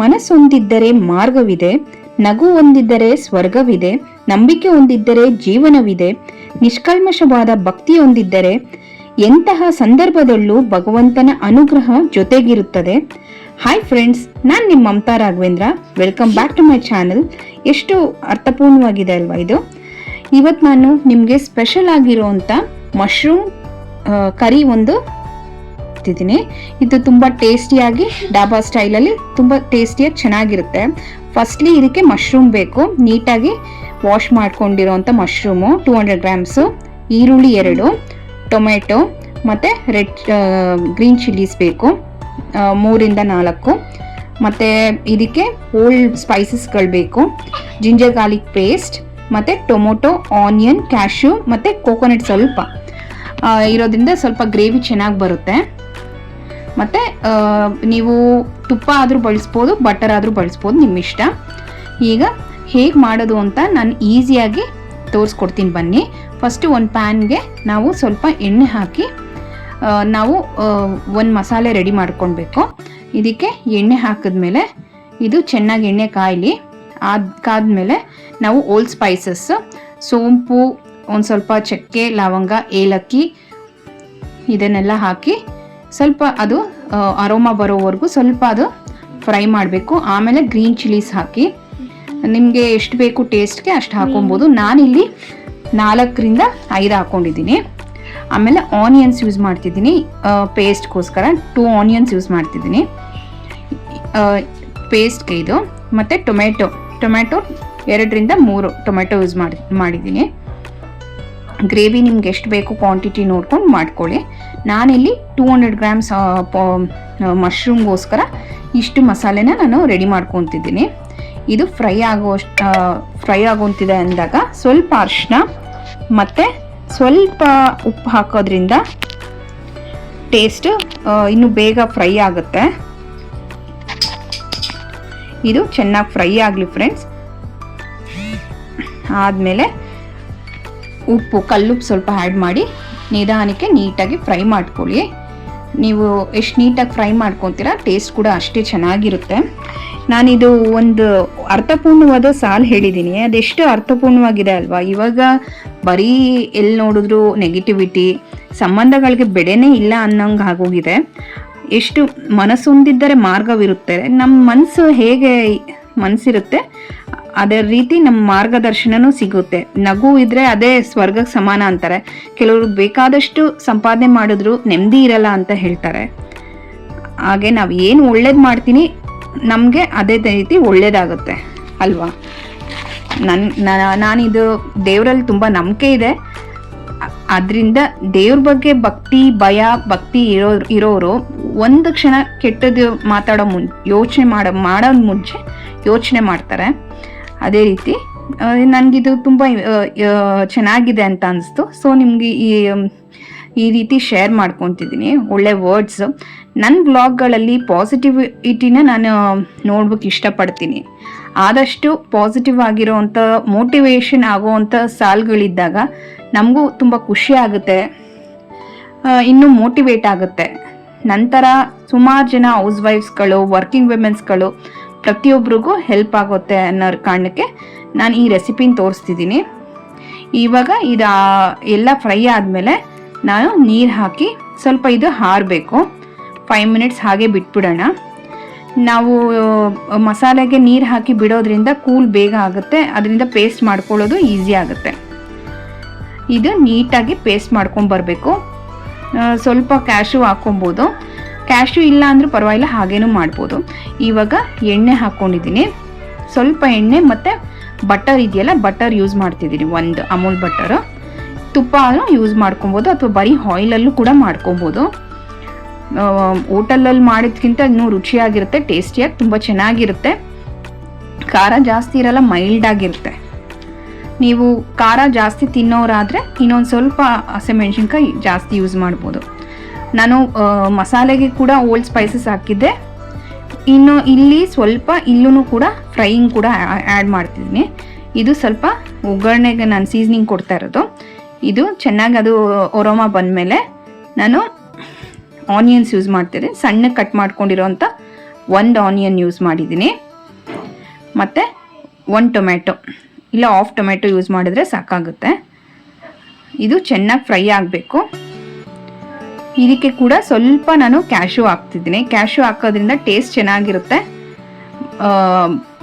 ಮನಸ್ಸೊಂದಿದ್ದರೆ ಮಾರ್ಗವಿದೆ ನಗು ಹೊಂದಿದ್ದರೆ ಸ್ವರ್ಗವಿದೆ ನಂಬಿಕೆ ಹೊಂದಿದ್ದರೆ ಜೀವನವಿದೆ, ನಿಷ್ಕಲ್ಮಶವಾದ ಭಕ್ತಿ ಹೊಂದಿದ್ದರೆ ಎಂತಹ ಸಂದರ್ಭದಲ್ಲೂ ಭಗವಂತನ ಅನುಗ್ರಹ ಜೊತೆಗಿರುತ್ತದೆ. ಹಾಯ್ ಫ್ರೆಂಡ್ಸ್ ನಾನು ನಿಮ್ಮ Mamata Raghavendra. Welcome back to my channel ಎಷ್ಟು ಅರ್ಥಪೂರ್ಣವಾಗಿದೆ ಅಲ್ವಾ ಇದು? ಇವತ್ತು ನಾನು ನಿಮಗೆ ಸ್ಪೆಷಲ್ ಆಗಿರುವಂಥ ಮಶ್ರೂಮ್ ಕರಿ ಒಂದು ಇಟ್ಟಿದ್ದೀನಿ ಇದು ತುಂಬ ಟೇಸ್ಟಿಯಾಗಿ ಡಾಬಾ ಸ್ಟೈಲಲ್ಲಿ ತುಂಬ ಟೇಸ್ಟಿಯಾಗಿ ಚೆನ್ನಾಗಿರುತ್ತೆ. ಫಸ್ಟ್ಲಿ ಇದಕ್ಕೆ ಮಶ್ರೂಮ್ ಬೇಕು. ನೀಟಾಗಿ ವಾಶ್ ಮಾಡ್ಕೊಂಡಿರೋಂಥ ಮಶ್ರೂಮು ಟೂ ಹಂಡ್ರೆಡ್ ಗ್ರಾಮ್ಸು ಈರುಳ್ಳಿ ಎರಡು ಟೊಮೆಟೊ ಮತ್ತು ರೆಡ್ ಗ್ರೀನ್ ಚಿಲ್ಲೀಸ್ ಬೇಕು. ಮೂರಿಂದ ನಾಲ್ಕು. ಮತ್ತು ಇದಕ್ಕೆ ಓಲ್ಡ್ ಸ್ಪೈಸಸ್ಗಳು ಬೇಕು. ಜಿಂಜರ್ ಗಾರ್ಲಿಕ್ ಪೇಸ್ಟ್ ಮತ್ತು ಟೊಮೊಟೊ ಆನಿಯನ್ ಕ್ಯಾಶ್ಯೂ ಮತ್ತು ಕೋಕೋನಟ್ ಸ್ವಲ್ಪ. ಇರೋದ್ರಿಂದ ಸ್ವಲ್ಪ ಗ್ರೇವಿ ಚೆನ್ನಾಗಿ ಬರುತ್ತೆ. ಮತ್ತು ನೀವು ತುಪ್ಪ ಆದರೂ ಬಳಸ್ಬೋದು ಬಟರ್ ಆದರೂ ಬಳಸ್ಬೋದು, ನಿಮ್ಮ ಇಷ್ಟ. ಈಗ ಹೇಗೆ ಮಾಡೋದು ಅಂತ ನಾನು ಈಸಿಯಾಗಿ ತೋರಿಸ್ಕೊಡ್ತೀನಿ ಬನ್ನಿ. ಫಸ್ಟು ಒಂದು ಪ್ಯಾನ್ಗೆ ನಾವು ಸ್ವಲ್ಪ ಎಣ್ಣೆ ಹಾಕಿ ನಾವು ಒಂದು ಮಸಾಲೆ ರೆಡಿ ಮಾಡ್ಕೊಳ್ಬೇಕು. ಇದಕ್ಕೆ ಎಣ್ಣೆ ಹಾಕಿದ್ಮೇಲೆ ಇದು ಚೆನ್ನಾಗಿ ಎಣ್ಣೆ ಕಾಯಲಿ. ಕಾದ್ಮೇಲೆ ನಾವು ಓಲ್ಡ್ ಸ್ಪೈಸಸ್ ಸೋಂಪು, ಒಂದು ಸ್ವಲ್ಪ ಚಕ್ಕೆ, ಲವಂಗ, ಏಲಕ್ಕಿ, ಇದನ್ನೆಲ್ಲ ಹಾಕಿ ಸ್ವಲ್ಪ ಅದು ಅರೋಮಾ ಬರೋವರೆಗೂ ಸ್ವಲ್ಪ ಅದು ಫ್ರೈ ಮಾಡಬೇಕು. ಆಮೇಲೆ ಗ್ರೀನ್ ಚಿಲ್ಲೀಸ್ ಹಾಕಿ. ನಿಮಗೆ ಎಷ್ಟು ಬೇಕು ಟೇಸ್ಟ್ಗೆ ಅಷ್ಟು ಹಾಕೊಬೋದು. ನಾನಿಲ್ಲಿ ನಾಲ್ಕರಿಂದ ಐದು ಹಾಕ್ಕೊಂಡಿದ್ದೀನಿ ಆಮೇಲೆ ಆನಿಯನ್ಸ್ ಯೂಸ್ ಮಾಡ್ತಿದ್ದೀನಿ. ಪೇಸ್ಟ್ಗೋಸ್ಕರ ಟೂ ಆನಿಯನ್ಸ್ ಯೂಸ್ ಮಾಡ್ತಿದ್ದೀನಿ. ಪೇಸ್ಟ್ಗೆ ಇದು. ಮತ್ತು ಟೊಮೆಟೊ ಟೊಮೆಟೊ ಎರಡರಿಂದ ಮೂರು ಟೊಮೆಟೊ ಯೂಸ್ ಮಾಡಿ ಮಾಡಿದ್ದೀನಿ. ಗ್ರೇವಿ ನಿಮ್ಗೆ ಎಷ್ಟು ಬೇಕು ಕ್ವಾಂಟಿಟಿ ನೋಡ್ಕೊಂಡು ಮಾಡ್ಕೊಳ್ಳಿ. ನಾನಿಲ್ಲಿ ಟೂ ಹಂಡ್ರೆಡ್ ಗ್ರಾಮ್ಸ್ ಮಶ್ರೂಮ್ಗೋಸ್ಕರ ಇಷ್ಟು ಮಸಾಲೆನ ನಾನು ರೆಡಿ ಮಾಡ್ಕೊತಿದ್ದೀನಿ. ಇದು ಫ್ರೈ ಆಗೋಷ್ಟು ಫ್ರೈ ಆಗೋಂತಿದೆ ಅಂದಾಗ ಸ್ವಲ್ಪ ಅರಿಶಿನ ಮತ್ತು ಸ್ವಲ್ಪ ಉಪ್ಪು ಹಾಕೋದ್ರಿಂದ ಟೇಸ್ಟ್ ಇನ್ನು ಬೇಗ ಫ್ರೈ ಆಗುತ್ತೆ. ಇದು ಚೆನ್ನಾಗಿ ಫ್ರೈ ಆಗಲಿ ಫ್ರೆಂಡ್ಸ್ ಆದಮೇಲೆ ಉಪ್ಪು ಕಲ್ಲುಪ್ಪು ಸ್ವಲ್ಪ ಆ್ಯಡ್ ಮಾಡಿ ನಿಧಾನಕ್ಕೆ ನೀಟಾಗಿ ಫ್ರೈ ಮಾಡ್ಕೊಳ್ಳಿ. ನೀವು ಎಷ್ಟು ನೀಟಾಗಿ ಫ್ರೈ ಮಾಡ್ಕೊತೀರಾ, ಟೇಸ್ಟ್ ಕೂಡ ಅಷ್ಟೇ ಚೆನ್ನಾಗಿರುತ್ತೆ. ನಾನಿದು ಒಂದು ಅರ್ಥಪೂರ್ಣವಾದ ಸಾಲು ಹೇಳಿದ್ದೀನಿ. ಅದೆಷ್ಟು ಅರ್ಥಪೂರ್ಣವಾಗಿದೆ ಅಲ್ವಾ? ಇವಾಗ ಬರೀ ಎಲ್ಲಿ ನೋಡಿದ್ರು ನೆಗೆಟಿವಿಟಿ ಸಂಬಂಧಗಳಿಗೆ ಬೆಲೆನೇ ಇಲ್ಲ ಅನ್ನೋಂಗೆ ಆಗೋಗಿದೆ. ಎಷ್ಟು ಮನಸ್ಸೊಂದಿದ್ದರೆ ಮಾರ್ಗವಿರುತ್ತೆ. ನಮ್ಮ ಮನಸ್ಸು ಹೇಗೆ ಮನಸ್ಸಿರುತ್ತೆ ಅದೇ ರೀತಿ ನಮ್ಮ ಮಾರ್ಗದರ್ಶನನೂ ಸಿಗುತ್ತೆ. ನಗು ಇದ್ರೆ ಅದೇ ಸ್ವರ್ಗಕ್ಕೆ ಸಮಾನ ಅಂತಾರೆ. ಕೆಲವರು ಬೇಕಾದಷ್ಟು ಸಂಪಾದನೆ ಮಾಡಿದ್ರು ನೆಮ್ಮದಿ ಇರಲ್ಲ ಅಂತ ಹೇಳ್ತಾರೆ. ಹಾಗೆ ನಾವು ಏನು ಒಳ್ಳೇದು ಮಾಡ್ತೀನಿ ನಮಗೆ ಅದೇ ರೀತಿ ಒಳ್ಳೇದಾಗುತ್ತೆ. ಅಲ್ವಾ? ನನ್ನ ನಾನಿದು ದೇವರಲ್ಲಿ ತುಂಬ ನಂಬಿಕೆ ಇದೆ. ಅದರಿಂದ ದೇವ್ರ ಬಗ್ಗೆ ಭಕ್ತಿ, ಭಯ, ಭಕ್ತಿ ಇರೋ, ಇರೋರು ಒಂದು ಕ್ಷಣ ಕೆಟ್ಟದ್ದು ಮಾತಾಡೋ ಮುನ್, ಯೋಚನೆ ಮಾಡೋ, ಮಾಡೋದು ಮುಂಚೆ ಯೋಚನೆ ಮಾಡ್ತಾರೆ. ಅದೇ ರೀತಿ ನನಗಿದು ತುಂಬ ಚೆನ್ನಾಗಿದೆ ಅಂತ ಅನಿಸ್ತು. ಸೊ ನಿಮಗೆ ಈ ಈ ರೀತಿ ಶೇರ್ ಮಾಡ್ಕೊತಿದ್ದೀನಿ ಒಳ್ಳೆ ವರ್ಡ್ಸ್ ನನ್ನ ಬ್ಲಾಗ್ಗಳಲ್ಲಿ ಪಾಸಿಟಿವಿಟಿನ ನಾನು, ನೋಡ್ಬೇಕು ಇಷ್ಟಪಡ್ತೀನಿ. ಆದಷ್ಟು ಪಾಸಿಟಿವ್ ಆಗಿರೋವಂಥ ಮೋಟಿವೇಶನ್ ಆಗೋವಂಥ ಸಾಲ್ಗಳಿದ್ದಾಗ ನಮಗೂ ತುಂಬ ಖುಷಿ ಆಗುತ್ತೆ. ಇನ್ನೂ ಮೋಟಿವೇಟ್ ಆಗುತ್ತೆ. ನಂತರ ಸುಮಾರು ಜನ ಹೌಸ್ ವೈಫ್ಸ್ಗಳು ವರ್ಕಿಂಗ್ ವುಮೆನ್ಸ್ಗಳು ಪ್ರತಿಯೊಬ್ಬರಿಗೂ ಹೆಲ್ಪ್ ಆಗುತ್ತೆ ಅನ್ನೋ ಕಾರಣಕ್ಕೆ ನಾನು ಈ ರೆಸಿಪಿನ ತೋರಿಸ್ತಿದ್ದೀನಿ. ಇವಾಗ ಇದು ಎಲ್ಲ ಫ್ರೈ ಆದಮೇಲೆ ನಾನು ನೀರು ಹಾಕಿ ಸ್ವಲ್ಪ ಇದು ಹಾರಬೇಕು. ಫೈವ್ ಮಿನಿಟ್ಸ್ ಹಾಗೆ ಬಿಟ್ಬಿಡೋಣ. ನಾವು ಮಸಾಲೆಗೆ ನೀರು ಹಾಕಿ ಬಿಡೋದ್ರಿಂದ ಕೂಲ್ ಬೇಗ ಆಗುತ್ತೆ. ಅದರಿಂದ ಪೇಸ್ಟ್ ಮಾಡ್ಕೊಳ್ಳೋದು ಈಸಿ ಆಗುತ್ತೆ. ಇದು ನೀಟಾಗಿ ಪೇಸ್ಟ್ ಮಾಡ್ಕೊಂಡು ಬರಬೇಕು. ಸ್ವಲ್ಪ ಕ್ಯಾಶು ಹಾಕ್ಕೊಬೋದು. ಕ್ಯಾಶು ಇಲ್ಲ ಅಂದರೂ ಪರವಾಗಿಲ್ಲ, ಹಾಗೇನೂ ಮಾಡ್ಬೋದು. ಇವಾಗ ಎಣ್ಣೆ ಹಾಕ್ಕೊಂಡಿದ್ದೀನಿ. ಸ್ವಲ್ಪ ಎಣ್ಣೆ ಮತ್ತು ಬಟರ್ ಇದೆಯಲ್ಲ ಬಟರ್ ಯೂಸ್ ಮಾಡ್ತಿದ್ದೀನಿ. ಒಂದು ಅಮೂಲ್ ಬಟರ್ ತುಪ್ಪನೂ ಯೂಸ್ ಮಾಡ್ಕೊಬೋದು, ಅಥವಾ ಬರೀ ಆಯಿಲಲ್ಲೂ ಕೂಡ ಮಾಡ್ಕೊಬೋದು. ಹೋಟೆಲಲ್ಲಿ ಮಾಡಿದ್ಕಿಂತ ಇನ್ನೂ ರುಚಿಯಾಗಿರುತ್ತೆ ಟೇಸ್ಟಿಯಾಗಿ ತುಂಬ ಚೆನ್ನಾಗಿರುತ್ತೆ. ಖಾರ ಜಾಸ್ತಿ ಇರಲ್ಲ ಮೈಲ್ಡ್ ಆಗಿರುತ್ತೆ. ನೀವು ಖಾರ ಜಾಸ್ತಿ ತಿನ್ನೋರಾದರೆ ಇನ್ನೊಂದು ಸ್ವಲ್ಪ ಹಸಿಮೆಣ್ಸಿನ್ಕಾಯಿ ಜಾಸ್ತಿ ಯೂಸ್ ಮಾಡ್ಬೋದು. ನಾನು ಮಸಾಲೆಗೆ ಕೂಡ ಓಲ್ಡ್ ಸ್ಪೈಸಸ್ ಹಾಕಿದ್ದೆ. ಇನ್ನು ಇಲ್ಲಿ ಸ್ವಲ್ಪ ಇಲ್ಲೂ ಕೂಡ ಫ್ರೈಯಿಂಗ್ ಕೂಡ ಆ್ಯಡ್ ಮಾಡ್ತಿದ್ದೀನಿ. ಇದು ಸ್ವಲ್ಪ ಒಗ್ಗರಣೆಗೆ ನಾನು ಸೀಸ್ನಿಂಗ್ ಕೊಡ್ತಾ ಇರೋದು. ಇದು ಚೆನ್ನಾಗಿ ಅದು ಒರೋಮ ಬಂದಮೇಲೆ ನಾನು ಆನಿಯನ್ಸ್ ಯೂಸ್ ಮಾಡ್ತಿದ್ದೆ ಸಣ್ಣ ಕಟ್ ಮಾಡ್ಕೊಂಡಿರೋಂಥ ಒಂದು ಆನಿಯನ್ ಯೂಸ್ ಮಾಡಿದ್ದೀನಿ. ಮತ್ತು ಒಂದು ಟೊಮೆಟೊ ಇಲ್ಲ ಆಫ್ ಟೊಮೆಟೊ ಯೂಸ್ ಮಾಡಿದ್ರೆ ಸಾಕಾಗುತ್ತೆ. ಇದು ಚೆನ್ನಾಗಿ ಫ್ರೈ ಆಗಬೇಕು. ಇದಕ್ಕೆ ಕೂಡ ಸ್ವಲ್ಪ ನಾನು ಕ್ಯಾಶು ಹಾಕ್ತಿದ್ದೀನಿ. ಕ್ಯಾಶು ಹಾಕೋದ್ರಿಂದ ಟೇಸ್ಟ್ ಚೆನ್ನಾಗಿರುತ್ತೆ.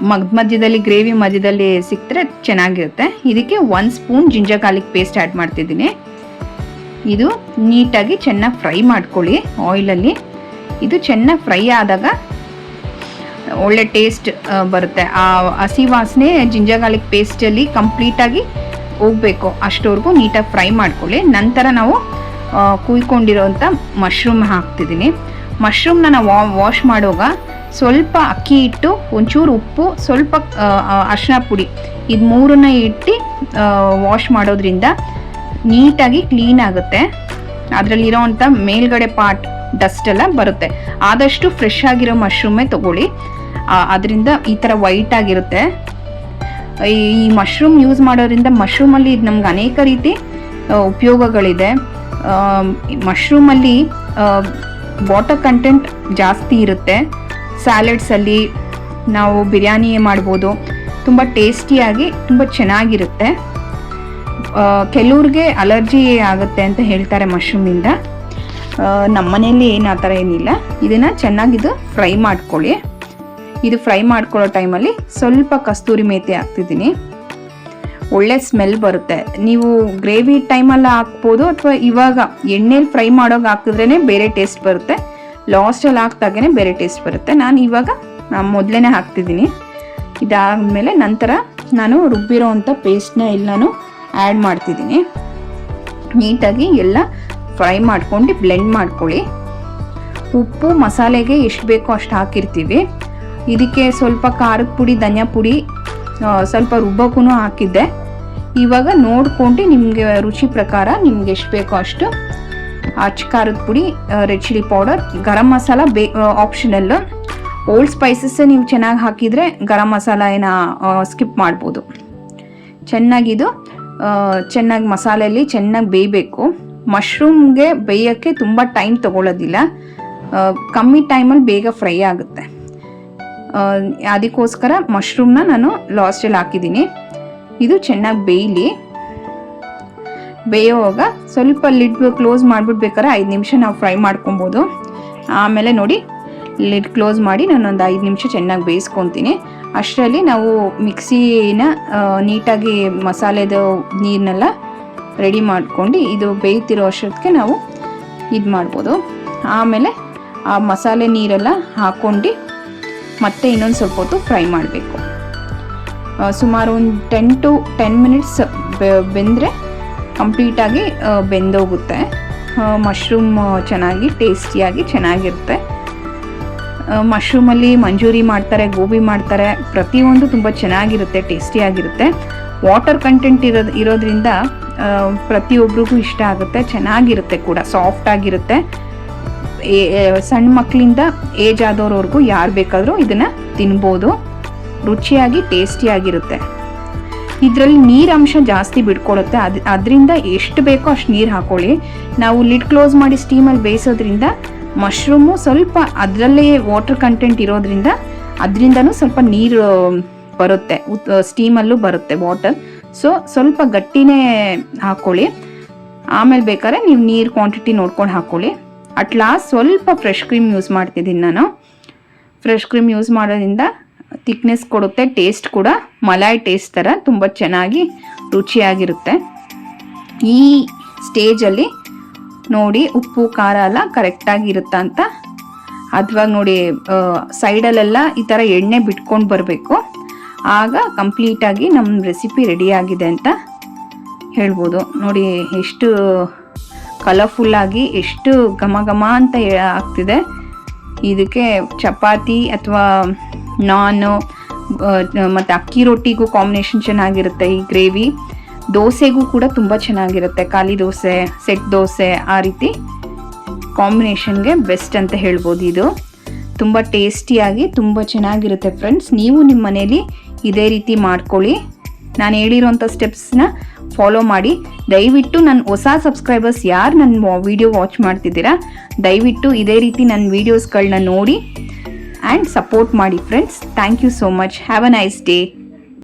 ಮಗ್, ಮಧ್ಯದಲ್ಲಿ ಗ್ರೇವಿ ಮಧ್ಯದಲ್ಲಿ ಸಿಕ್ತರೆ ಚೆನ್ನಾಗಿರುತ್ತೆ. ಇದಕ್ಕೆ ಒಂದು spoon ginger garlic paste add ಮಾಡ್ತಿದ್ದೀನಿ. ಇದು ನೀಟಾಗಿ ಚೆನ್ನಾಗಿ ಫ್ರೈ ಮಾಡ್ಕೊಳ್ಳಿ ಆಯಿಲಲ್ಲಿ ಇದು ಚೆನ್ನಾಗಿ ಫ್ರೈ ಆದಾಗ ಒಳ್ಳೆ ಟೇಸ್ಟ್ ಬರುತ್ತೆ. ಆ, ಹಸಿ ವಾಸನೆ ಜಿಂಜರ್ ಗಾರ್ಲಿಕ್ ಪೇಸ್ಟಲ್ಲಿ ಕಂಪ್ಲೀಟಾಗಿ ಹೋಗಬೇಕು. ಅಷ್ಟವರೆಗೂ ನೀಟಾಗಿ ಫ್ರೈ ಮಾಡ್ಕೊಳ್ಳಿ. ನಂತರ ನಾವು ಕುಯ್ಕೊಂಡಿರೋಂಥ ಮಶ್ರೂಮ್ ಹಾಕ್ತಿದ್ದೀನಿ. ಮಶ್ರೂಮ್ನ ನಾವು ವಾಶ್ ಮಾಡುವಾಗ ಸ್ವಲ್ಪ ಅಕ್ಕಿ ಹಿಟ್ಟು, ಒಂಚೂರು ಉಪ್ಪು, ಸ್ವಲ್ಪ ಅರಿಶಿನ ಪುಡಿ ಇದು ಮೂರನ್ನ ಇಟ್ಟು ವಾಶ್ ಮಾಡೋದ್ರಿಂದ ನೀಟಾಗಿ ಕ್ಲೀನ್ ಆಗುತ್ತೆ. ಅದರಲ್ಲಿರೋವಂಥ ಮೇಲ್ಗಡೆ ಪಾರ್ಟ್ ಡಸ್ಟ್ ಎಲ್ಲ ಬರುತ್ತೆ. ಆದಷ್ಟು ಫ್ರೆಶ್ ಆಗಿರೋ ಮಶ್ರೂಮೇ ತಗೊಳ್ಳಿ. ಅದರಿಂದ ಈ ಥರ ವೈಟ್ ಆಗಿರುತ್ತೆ. ಈ ಮಶ್ರೂಮ್ ಯೂಸ್ ಮಾಡೋದ್ರಿಂದ ಮಶ್ರೂಮಲ್ಲಿ ಇದು ನಮ್ಗೆ ಅನೇಕ ರೀತಿ ಉಪಯೋಗಗಳಿದೆ. ಮಶ್ರೂಮಲ್ಲಿ ವಾಟರ್ ಕಂಟೆಂಟ್ ಜಾಸ್ತಿ ಇರುತ್ತೆ. ಸ್ಯಾಲೆಡ್ಸಲ್ಲಿ ನಾವು ಬಿರಿಯಾನಿ ಮಾಡ್ಬೋದು. ತುಂಬ ಟೇಸ್ಟಿಯಾಗಿ ತುಂಬ ಚೆನ್ನಾಗಿರುತ್ತೆ. ಕೆಲವ್ರಿಗೆ ಅಲರ್ಜಿ ಆಗುತ್ತೆ ಅಂತ ಹೇಳ್ತಾರೆ ಮಶ್ರೂಮಿಂದ. ನಮ್ಮ ಮನೆಯಲ್ಲಿ ಏನು ಆ ಥರ ಏನಿಲ್ಲ. ಇದನ್ನು ಚೆನ್ನಾಗಿದು ಫ್ರೈ ಮಾಡ್ಕೊಳ್ಳಿ. ಇದು ಫ್ರೈ ಮಾಡ್ಕೊಳ್ಳೋ ಟೈಮಲ್ಲಿ ಸ್ವಲ್ಪ ಕಸ್ತೂರಿ ಮೇಥಿ ಹಾಕ್ತಿದ್ದೀನಿ. ಒಳ್ಳೆ ಸ್ಮೆಲ್ ಬರುತ್ತೆ. ನೀವು ಗ್ರೇವಿ ಟೈಮಲ್ಲಿ ಹಾಕ್ಬೋದು ಅಥವಾ ಇವಾಗ ಎಣ್ಣೆಲಿ ಫ್ರೈ ಮಾಡೋಕೆ ಹಾಕಿದ್ರೇ ಬೇರೆ ಟೇಸ್ಟ್ ಬರುತ್ತೆ. ಲಾಸ್ಟಲ್ಲಿ ಹಾಕ್ದಾಗೇ ಬೇರೆ ಟೇಸ್ಟ್ ಬರುತ್ತೆ. ನಾನು ಇವಾಗ ಮೊದಲೇ ಹಾಕ್ತಿದ್ದೀನಿ. ಇದಾದಮೇಲೆ ನಂತರ ನಾನು ರುಬ್ಬಿರೋ ಅಂಥ ಪೇಸ್ಟ್ನ ಎಲ್ಲನೂ ಆ್ಯಡ್ ಮಾಡ್ತಿದ್ದೀನಿ. ನೀಟಾಗಿ ಎಲ್ಲ ಫ್ರೈ ಮಾಡ್ಕೊಂಡು ಬ್ಲೆಂಡ್ ಮಾಡ್ಕೊಳ್ಳಿ. ಉಪ್ಪು, ಮಸಾಲೆಗೆ ಎಷ್ಟು ಬೇಕೋ ಅಷ್ಟು ಹಾಕಿರ್ತೀವಿ. ಇದಕ್ಕೆ ಸ್ವಲ್ಪ ಖಾರದ ಪುಡಿ, ಧನಿಯಾ ಪುಡಿ ಸ್ವಲ್ಪ ರುಬ್ಬಕ್ಕೂ ಹಾಕಿದ್ದೆ. ಇವಾಗ ನೋಡ್ಕೊಂಡು ನಿಮಗೆ ರುಚಿ ಪ್ರಕಾರ ನಿಮ್ಗೆ ಎಷ್ಟು ಬೇಕೋ ಅಷ್ಟು ಖಾರದ ಪುಡಿ red chilli powder garam masala bay optional old spices ನೀವು ಚೆನ್ನಾಗಿ ಹಾಕಿದರೆ ಗರಂ ಮಸಾಲ ಏನ ಸ್ಕಿಪ್ ಮಾಡ್ಬೋದು. ಚೆನ್ನಾಗಿದು ಚೆನ್ನಾಗಿ ಮಸಾಲೆಯಲ್ಲಿ ಚೆನ್ನಾಗಿ ಬೇಯಬೇಕು. ಮಶ್ರೂಮ್ಗೆ ಬೇಯೋಕ್ಕೆ ತುಂಬ ಟೈಮ್ ತಗೊಳ್ಳೋದಿಲ್ಲ ಕಮ್ಮಿ ಟೈಮಲ್ಲಿ ಬೇಗ ಫ್ರೈ ಆಗುತ್ತೆ. ಅದಕ್ಕೋಸ್ಕರ ಮಶ್ರೂಮ್ನ ನಾನು ಲಾಸ್ಟಲ್ಲಿ ಹಾಕಿದ್ದೀನಿ. ಇದು ಚೆನ್ನಾಗಿ ಬೇಯಲಿ. ಬೇಯೋವಾಗ ಸ್ವಲ್ಪ ಲಿಡ್ ಕ್ಲೋಸ್ ಮಾಡಿಬಿಡ್ಬೇಕಾದ್ರೆ ಐದು ನಿಮಿಷ ನಾವು ಫ್ರೈ ಮಾಡ್ಕೊಬೋದು. ಆಮೇಲೆ ನೋಡಿ ಲಿಡ್ ಕ್ಲೋಸ್ ಮಾಡಿ ನಾನೊಂದು ಐದು ನಿಮಿಷ ಚೆನ್ನಾಗಿ ಬೇಯಿಸ್ಕೊತೀನಿ. ಅಷ್ಟರಲ್ಲಿ ನಾವು ಮಿಕ್ಸಿನ ನೀಟಾಗಿ ಮಸಾಲೆದು ನೀರನ್ನೆಲ್ಲ ರೆಡಿ ಮಾಡ್ಕೊಂಡು ಇದು ಬೇಯ್ತಿರೋ ಅಷ್ಟೊತ್ತಿಗೆ ನಾವು ಇದು ಮಾಡ್ಬೋದು ಆಮೇಲೆ ಆ ಮಸಾಲೆ ನೀರೆಲ್ಲ ಹಾಕ್ಕೊಂಡು ಮತ್ತೆ ಇನ್ನೊಂದು ಸ್ವಲ್ಪ ಹೊತ್ತು ಫ್ರೈ ಮಾಡಬೇಕು. ಸುಮಾರು ಒಂದು ಟೆನ್ ಟು ಟೆನ್ ಮಿನಿಟ್ಸ್ ಬೆಂದರೆ ಕಂಪ್ಲೀಟಾಗಿ ಬೆಂದೋಗುತ್ತೆ. ಮಶ್ರೂಮ್ ಚೆನ್ನಾಗಿ ಟೇಸ್ಟಿಯಾಗಿ ಚೆನ್ನಾಗಿರುತ್ತೆ. ಮಶ್ರೂಮಲ್ಲಿ ಮಂಜೂರಿ ಮಾಡ್ತಾರೆ, ಗೋಬಿ ಮಾಡ್ತಾರೆ, ಪ್ರತಿಯೊಂದು ತುಂಬ ಚೆನ್ನಾಗಿರುತ್ತೆ ಟೇಸ್ಟಿಯಾಗಿರುತ್ತೆ ವಾಟರ್ ಕಂಟೆಂಟ್ ಇರೋದು, ಇರೋದ್ರಿಂದ ಪ್ರತಿಯೊಬ್ಬರಿಗೂ ಇಷ್ಟ ಆಗುತ್ತೆ, ಚೆನ್ನಾಗಿರುತ್ತೆ ಕೂಡ ಸಾಫ್ಟ್ ಆಗಿರುತ್ತೆ. ಸಣ್ಣ ಮಕ್ಕಳಿಂದ ಏಜ್ ಆದವ್ರವರೆಗೂ ಯಾರು ಬೇಕಾದರೂ ಇದನ್ನು ತಿನ್ಬೋದು. ರುಚಿಯಾಗಿ, ಟೇಸ್ಟಿಯಾಗಿರುತ್ತೆ. ಇದರಲ್ಲಿ ನೀರಂಶ ಜಾಸ್ತಿ ಬಿಟ್ಕೊಡುತ್ತೆ ಅದು, ಅದರಿಂದ ಎಷ್ಟು ಬೇಕೋ ಅಷ್ಟು ನೀರು ಹಾಕೊಳ್ಳಿ. ನಾವು ಲಿಡ್ ಕ್ಲೋಸ್ ಮಾಡಿ ಸ್ಟೀಮಲ್ಲಿ ಬೇಯಿಸೋದ್ರಿಂದ ಮಶ್ರೂಮು ಸ್ವಲ್ಪ ಅದರಲ್ಲೇ ವಾಟರ್ ಕಂಟೆಂಟ್ ಇರೋದ್ರಿಂದ ಅದರಿಂದನೂ ಸ್ವಲ್ಪ ನೀರು ಬರುತ್ತೆ. ಸ್ಟೀಮಲ್ಲೂ ಬರುತ್ತೆ ವಾಟರ್ ಸೊ, ಸ್ವಲ್ಪ ಗಟ್ಟಿನೇ ಹಾಕ್ಕೊಳ್ಳಿ ಆಮೇಲೆ ಬೇಕಾದ್ರೆ ನೀವು ನೀರು ಕ್ವಾಂಟಿಟಿ ನೋಡ್ಕೊಂಡು ಹಾಕ್ಕೊಳ್ಳಿ ಅಟ್ ಲಾಸ್ಟ್ ಸ್ವಲ್ಪ ಫ್ರೆಶ್ ಕ್ರೀಮ್ ಯೂಸ್ ಮಾಡ್ತಿದ್ದೀನಿ ನಾನು. ಫ್ರೆಶ್ ಕ್ರೀಮ್ ಯೂಸ್ ಮಾಡೋದ್ರಿಂದ ಥಿಕ್ನೆಸ್ ಕೊಡುತ್ತೆ ಟೇಸ್ಟ್ ಕೂಡ ಮಲಾಯ್ ಟೇಸ್ಟ್ ಥರ ತುಂಬ ಚೆನ್ನಾಗಿ ರುಚಿಯಾಗಿರುತ್ತೆ. ಈ ಸ್ಟೇಜಲ್ಲಿ ನೋಡಿ ಉಪ್ಪು, ಖಾರ ಎಲ್ಲ ಕರೆಕ್ಟಾಗಿ ಇರುತ್ತಾ ಅಂತ. ಅದ್ವಾಗ ನೋಡಿ ಸೈಡಲ್ಲೆಲ್ಲ ಈ ಥರ ಎಣ್ಣೆ ಬಿಟ್ಕೊಂಡು ಬರಬೇಕು. ಆಗ ಕಂಪ್ಲೀಟಾಗಿ ನಮ್ಮ ರೆಸಿಪಿ ರೆಡಿಯಾಗಿದೆ ಅಂತ ಹೇಳ್ಬೋದು. ನೋಡಿ ಎಷ್ಟು ಕಲರ್ಫುಲ್ಲಾಗಿ ಎಷ್ಟು ಘಮ ಘಮ ಅಂತ ಆಗ್ತಿದೆ. ಇದಕ್ಕೆ ಚಪಾತಿ ಅಥವಾ ನಾನು ಮತ್ತು ಅಕ್ಕಿ ರೊಟ್ಟಿಗೂ ಕಾಂಬಿನೇಷನ್ ಚೆನ್ನಾಗಿರುತ್ತೆ ಈ ಗ್ರೇವಿ ದೋಸೆಗೂ ಕೂಡ ತುಂಬ ಚೆನ್ನಾಗಿರುತ್ತೆ, ಖಾಲಿ ದೋಸೆ ಸೆಟ್ ದೋಸೆ, ಆ ರೀತಿ ಕಾಂಬಿನೇಷನ್ಗೆ ಬೆಸ್ಟ್ ಅಂತ ಹೇಳ್ಬೋದು ಇದು. ತುಂಬ ಟೇಸ್ಟಿಯಾಗಿ ತುಂಬ ಚೆನ್ನಾಗಿರುತ್ತೆ ಫ್ರೆಂಡ್ಸ್ ನೀವು ನಿಮ್ಮ ಮನೇಲಿ ಇದೇ ರೀತಿ ಮಾಡ್ಕೊಳ್ಳಿ. ನಾನು ಹೇಳಿರೋಂಥ ಸ್ಟೆಪ್ಸ್ನ ಫಾಲೋ ಮಾಡಿ. ದಯವಿಟ್ಟು ನನ್ನ ಹೊಸ ಸಬ್ಸ್ಕ್ರೈಬರ್ಸ್ ಯಾರು ನನ್ನ ವಿಡಿಯೋ ವಾಚ್ ಮಾಡ್ತಿದ್ದೀರಾ, ದಯವಿಟ್ಟು ಇದೇ ರೀತಿ ನನ್ನ ವೀಡಿಯೋಸ್ಗಳನ್ನ ನೋಡಿ. ಆ್ಯಂಡ್ ಸಪೋರ್ಟ್ ಮಾಡಿ friends thank you so much have a nice day